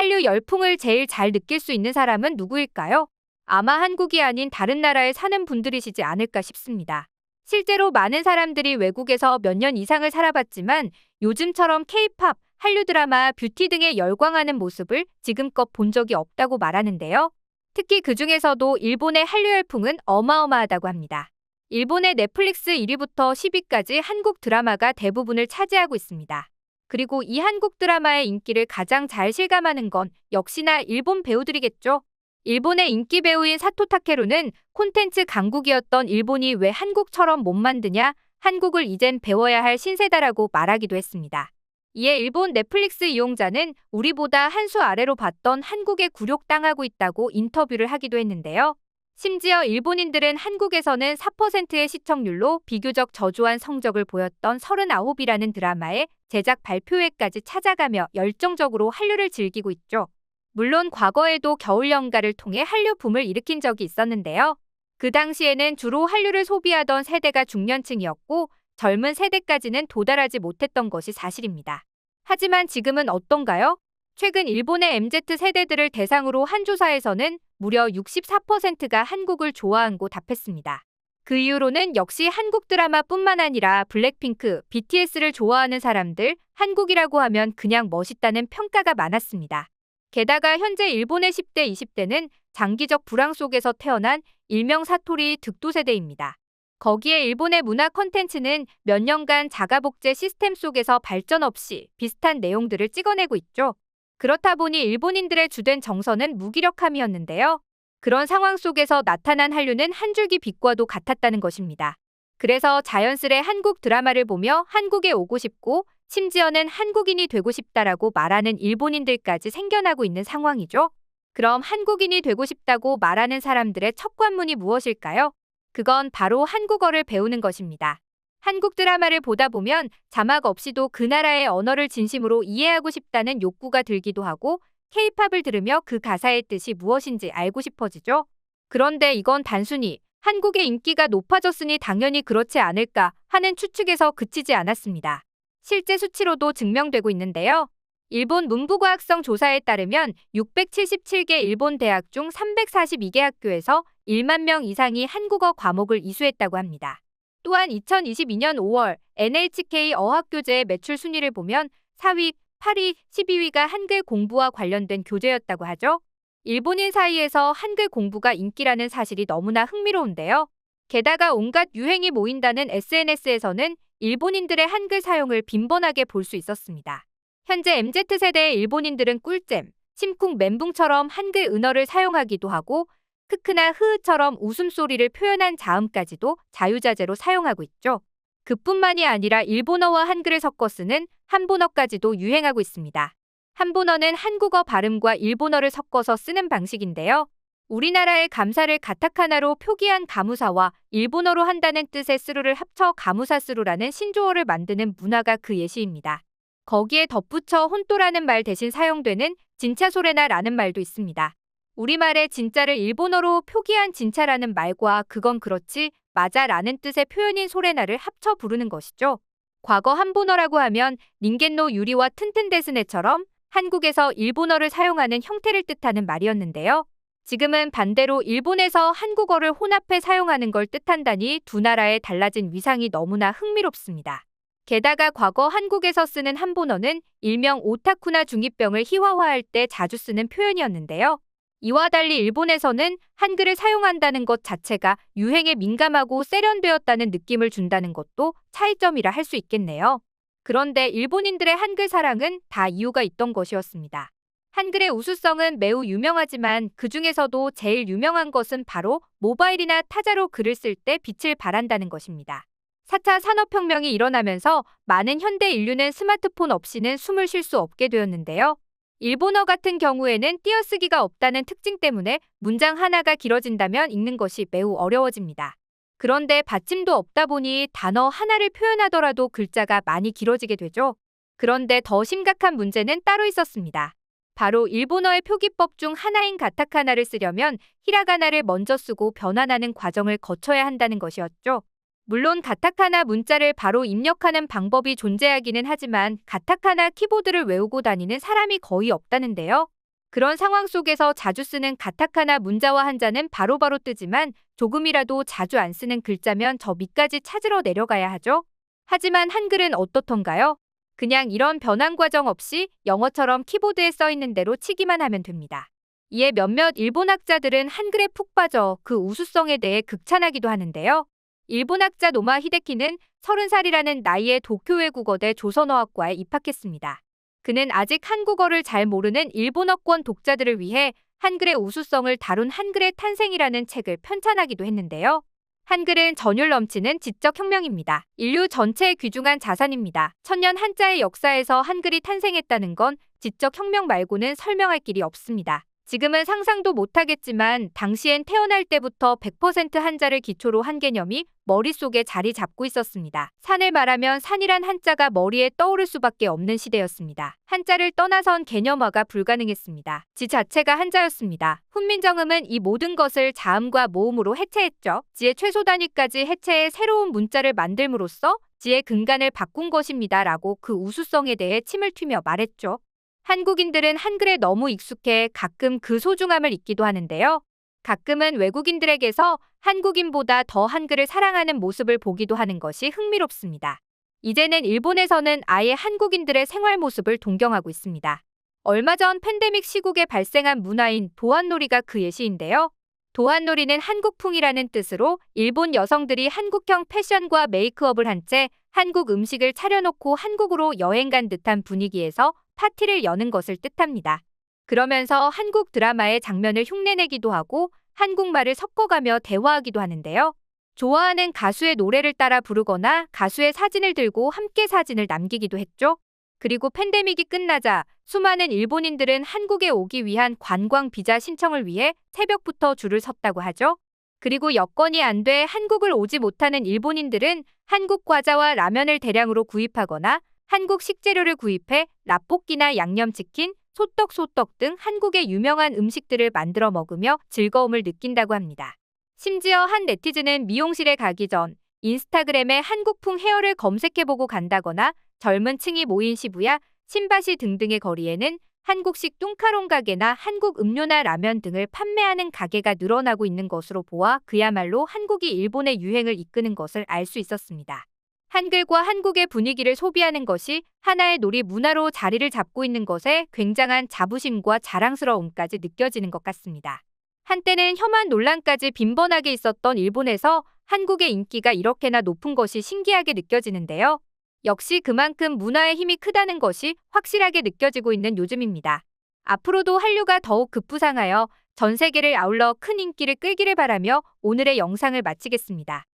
한류 열풍을 제일 잘 느낄 수 있는 사람은 누구일까요? 아마 한국이 아닌 다른 나라에 사는 분들이시지 않을까 싶습니다. 실제로 많은 사람들이 외국에서 몇 년 이상을 살아봤지만 요즘처럼 케이팝, 한류 드라마, 뷰티 등에 열광하는 모습을 지금껏 본 적이 없다고 말하는데요. 특히 그 중에서도 일본의 한류 열풍은 어마어마하다고 합니다. 일본의 넷플릭스 1위부터 10위까지 한국 드라마가 대부분을 차지하고 있습니다. 그리고 이 한국 드라마의 인기를 가장 잘 실감하는 건 역시나 일본 배우들이겠죠. 일본의 인기 배우인 사토 타케루는 콘텐츠 강국이었던 일본이 왜 한국처럼 못 만드냐? 한국을 이젠 배워야 할 신세다라고 말하기도 했습니다. 이에 일본 넷플릭스 이용자는 우리보다 한 수 아래로 봤던 한국에 굴욕당하고 있다고 인터뷰를 하기도 했는데요. 심지어 일본인들은 한국에서는 4%의 시청률로 비교적 저조한 성적을 보였던 39이라는 드라마의 제작 발표회까지 찾아가며 열정적으로 한류를 즐기고 있죠. 물론 과거에도 겨울 연가를 통해 한류 붐을 일으킨 적이 있었는데요. 그 당시에는 주로 한류를 소비하던 세대가 중년층이었고 젊은 세대까지는 도달하지 못했던 것이 사실입니다. 하지만 지금은 어떤가요? 최근 일본의 MZ 세대들을 대상으로 한 조사에서는 무려 64%가 한국을 좋아한고 답했습니다. 그 이유로는 역시 한국 드라마뿐만 아니라 블랙핑크, BTS를 좋아하는 사람들, 한국이라고 하면 그냥 멋있다는 평가가 많았습니다. 게다가 현재 일본의 10대, 20대는 장기적 불황 속에서 태어난 일명 사토리 득도 세대입니다. 거기에 일본의 문화 컨텐츠는 몇 년간 자가복제 시스템 속에서 발전 없이 비슷한 내용들을 찍어내고 있죠. 그렇다 보니 일본인들의 주된 정서는 무기력함이었는데요. 그런 상황 속에서 나타난 한류는 한 줄기 빛과도 같았다는 것입니다. 그래서 자연스레 한국 드라마를 보며 한국에 오고 싶고 심지어는 한국인이 되고 싶다라고 말하는 일본인들까지 생겨나고 있는 상황이죠. 그럼 한국인이 되고 싶다고 말하는 사람들의 첫 관문이 무엇일까요? 그건 바로 한국어를 배우는 것입니다. 한국 드라마를 보다 보면 자막 없이도 그 나라의 언어를 진심으로 이해하고 싶다는 욕구가 들기도 하고 케이팝을 들으며 그 가사의 뜻이 무엇인지 알고 싶어지죠. 그런데 이건 단순히 한국의 인기가 높아졌으니 당연히 그렇지 않을까 하는 추측에서 그치지 않았습니다. 실제 수치로도 증명되고 있는데요. 일본 문부과학성 조사에 따르면 677개 일본 대학 중 342개 학교에서 1만 명 이상이 한국어 과목을 이수했다고 합니다. 또한 2022년 5월 NHK 어학교재의 매출 순위를 보면 4위, 8위, 12위가 한글 공부와 관련된 교재였다고 하죠. 일본인 사이에서 한글 공부가 인기라는 사실이 너무나 흥미로운데요. 게다가 온갖 유행이 모인다는 SNS에서는 일본인들의 한글 사용을 빈번하게 볼 수 있었습니다. 현재 MZ세대의 일본인들은 꿀잼, 심쿵 멘붕처럼 한글 은어를 사용하기도 하고 크크나 흐흐처럼 웃음소리를 표현한 자음까지도 자유자재로 사용하고 있죠. 그뿐만이 아니라 일본어와 한글을 섞어 쓰는 한본어까지도 유행하고 있습니다. 한본어는 한국어 발음과 일본어를 섞어서 쓰는 방식인데요. 우리나라의 감사를 가타카나로 표기한 가무사와 일본어로 한다는 뜻의 스루를 합쳐 가무사스루라는 신조어를 만드는 문화가 그 예시입니다. 거기에 덧붙여 혼또라는 말 대신 사용되는 진차소레나라는 말도 있습니다. 우리말에 진짜를 일본어로 표기한 진짜라는 말과 그건 그렇지 맞아 라는 뜻의 표현인 소레나를 합쳐 부르는 것이죠. 과거 한본어라고 하면 닌겐노 유리와 튼튼데스네처럼 한국에서 일본어를 사용하는 형태를 뜻하는 말이었는데요. 지금은 반대로 일본에서 한국어를 혼합해 사용하는 걸 뜻한다니 두 나라의 달라진 위상이 너무나 흥미롭습니다. 게다가 과거 한국에서 쓰는 한본어는 일명 오타쿠나 중이병을 희화화할 때 자주 쓰는 표현이었는데요. 이와 달리 일본에서는 한글을 사용한다는 것 자체가 유행에 민감하고 세련되었다는 느낌을 준다는 것도 차이점이라 할 수 있겠네요. 그런데 일본인들의 한글 사랑은 다 이유가 있던 것이었습니다. 한글의 우수성은 매우 유명하지만 그 중에서도 제일 유명한 것은 바로 모바일이나 타자로 글을 쓸 때 빛을 발한다는 것입니다. 4차 산업혁명이 일어나면서 많은 현대 인류는 스마트폰 없이는 숨을 쉴 수 없게 되었는데요. 일본어 같은 경우에는 띄어쓰기가 없다는 특징 때문에 문장 하나가 길어진다면 읽는 것이 매우 어려워집니다. 그런데 받침도 없다 보니 단어 하나를 표현하더라도 글자가 많이 길어지게 되죠. 그런데 더 심각한 문제는 따로 있었습니다. 바로 일본어의 표기법 중 하나인 가타카나를 쓰려면 히라가나를 먼저 쓰고 변환하는 과정을 거쳐야 한다는 것이었죠. 물론 가타카나 문자를 바로 입력하는 방법이 존재하기는 하지만 가타카나 키보드를 외우고 다니는 사람이 거의 없다는데요. 그런 상황 속에서 자주 쓰는 가타카나 문자와 한자는 바로 바로 뜨지만 조금이라도 자주 안 쓰는 글자면 저 밑까지 찾으러 내려가야 하죠. 하지만 한글은 어떻던가요? 그냥 이런 변환 과정 없이 영어처럼 키보드에 써 있는 대로 치기만 하면 됩니다. 이에 몇몇 일본 학자들은 한글에 푹 빠져 그 우수성에 대해 극찬하기도 하는데요. 일본 학자 노마 히데키는 30살이라는 나이에 도쿄 외국어대 조선어학과에 입학했습니다. 그는 아직 한국어를 잘 모르는 일본어권 독자들을 위해 한글의 우수성을 다룬 한글의 탄생이라는 책을 편찬하기도 했는데요. 한글은 전율 넘치는 지적 혁명입니다. 인류 전체에 귀중한 자산입니다. 천년 한자의 역사에서 한글이 탄생했다는 건 지적 혁명 말고는 설명할 길이 없습니다. 지금은 상상도 못하겠지만 당시엔 태어날 때부터 100% 한자를 기초로 한 개념이 머릿속에 자리 잡고 있었습니다. 산을 말하면 산이란 한자가 머리에 떠오를 수밖에 없는 시대였습니다. 한자를 떠나선 개념화가 불가능했습니다. 지 자체가 한자였습니다. 훈민정음은 이 모든 것을 자음과 모음으로 해체했죠. 지의 최소 단위까지 해체해 새로운 문자를 만들므로써 지의 근간을 바꾼 것입니다. 라고 그 우수성에 대해 침을 튀며 말했죠. 한국인들은 한글에 너무 익숙해 가끔 그 소중함을 잊기도 하는데요. 가끔은 외국인들에게서 한국인보다 더 한글을 사랑하는 모습을 보기도 하는 것이 흥미롭습니다. 이제는 일본에서는 아예 한국인들의 생활 모습을 동경하고 있습니다. 얼마 전 팬데믹 시국에 발생한 문화인 도안놀이가 그 예시인데요. 도안놀이는 한국풍이라는 뜻으로 일본 여성들이 한국형 패션과 메이크업을 한 채 한국 음식을 차려놓고 한국으로 여행 간 듯한 분위기에서 파티를 여는 것을 뜻합니다. 그러면서 한국 드라마의 장면을 흉내내기도 하고 한국말을 섞어가며 대화하기도 하는데요. 좋아하는 가수의 노래를 따라 부르거나 가수의 사진을 들고 함께 사진을 남기기도 했죠. 그리고 팬데믹이 끝나자 수많은 일본인들은 한국에 오기 위한 관광 비자 신청을 위해 새벽부터 줄을 섰다고 하죠. 그리고 여건이 안 돼 한국을 오지 못하는 일본인들은 한국 과자와 라면을 대량으로 구입하거나 한국 식재료를 구입해 라볶이나 양념치킨, 소떡 소떡 등 한국의 유명한 음식들을 만들어 먹으며 즐거움을 느낀다고 합니다. 심지어 한 네티즌은 미용실에 가기 전 인스타그램에 한국풍 헤어를 검색해보고 간다거나 젊은 층이 모인 시부야, 신바시 등등의 거리에는 한국식 뚱카롱 가게나 한국 음료나 라면 등을 판매하는 가게가 늘어나고 있는 것으로 보아 그야말로 한국이 일본의 유행을 이끄는 것을 알 수 있었습니다. 한글과 한국의 분위기를 소비하는 것이 하나의 놀이 문화로 자리를 잡고 있는 것에 굉장한 자부심과 자랑스러움까지 느껴지는 것 같습니다. 한때는 혐한 논란까지 빈번하게 있었던 일본에서 한국의 인기가 이렇게나 높은 것이 신기하게 느껴지는데요. 역시 그만큼 문화의 힘이 크다는 것이 확실하게 느껴지고 있는 요즘입니다. 앞으로도 한류가 더욱 급부상하여 전 세계를 아울러 큰 인기를 끌기를 바라며 오늘의 영상을 마치겠습니다.